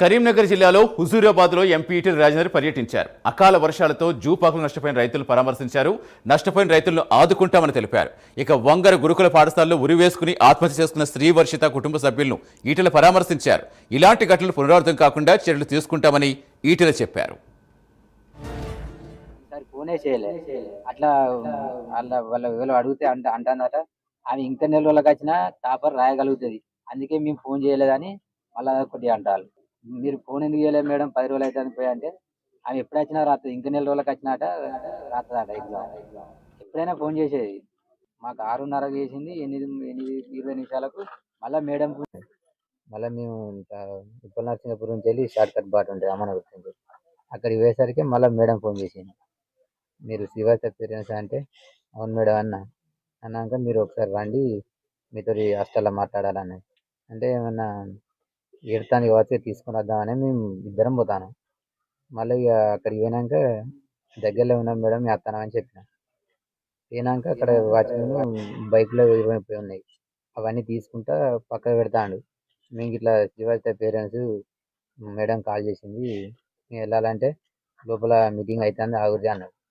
కరీంనగర్ జిల్లాలో హుజూరాబాద్లో ఎంపీ ఈటెల రాజేందర్ పర్యటించారు. అకాల వర్షాలతో జూపాకులు నష్టపోయిన రైతులు పరామర్శించారు. నష్టపోయిన రైతులను ఆదుకుంటామని తెలిపారు. ఇక వంగర గురుకుల పాఠశాలలో ఉరివేసుకుని ఆత్మహత్య చేసుకున్న స్త్రీ వర్షిత కుటుంబ సభ్యులను ఈటెల పరామర్శించారు. ఇలాంటి ఘటనలు పునరావృతం కాకుండా చర్యలు తీసుకుంటామని ఈటెల చెప్పారు. ఫోనే చేయలే. అట్లా వాళ్ళ వాళ్ళ అడిగితే అంట అంటానట ఆమె ఇంకా నెల రోజులకు వచ్చినా టాపర్ రాయగలుగుతుంది. అందుకే మేము ఫోన్ చేయలేదని మళ్ళా కొద్దిగా అంటారు. మీరు ఫోన్ ఎందుకు చేయలేదు మేడం? పది రోజులు అవుతుంది పోయి అంటే ఆమె ఎప్పుడు వచ్చినా రాత్రి ఇంక నెల రోజులకు వచ్చినాట రాత్రట ఎగ్జామ్ ఎప్పుడైనా ఫోన్ చేసేది. మాకు ఆరున్నర చేసింది ఎనిమిది ఎనిమిది ఇరవై నిమిషాలకు. మళ్ళీ మేడం మళ్ళీ మేము ఉప్పల్ నరసింహపురం నుంచి వెళ్ళి షార్ట్ కట్ బాట్ ఉంటుంది అమ్మనగర్ నుంచి. అక్కడికి పోయేసరికి మళ్ళీ మేడం ఫోన్ చేసింది. మీరు శివ ఎక్స్పీరియన్స్ అంటే అవును మేడం అన్న. అన్నాక మీరు ఒకసారి రండి మీతో హాస్టల్లో మాట్లాడాలని. అంటే ఏమన్నా ఎడతానికి వచ్చి తీసుకుని వద్దామని మేము ఇద్దరం పోతాను మళ్ళీ ఇక అక్కడికి పోయినాక దగ్గరలో ఉన్నాం మేడం మేము వస్తానని చెప్పిన. పోయినాక అక్కడ వాచ్మెన్ బైక్లో ముప్పై ఉన్నాయి. అవన్నీ తీసుకుంటా పక్కకు పెడతాడు. మేము ఇట్లా శివాజీ పేరెంట్స్ మేడం కాల్ చేసింది మేము వెళ్ళాలంటే లోపల మీటింగ్ అవుతుంది ఆగురి అన్నాడు.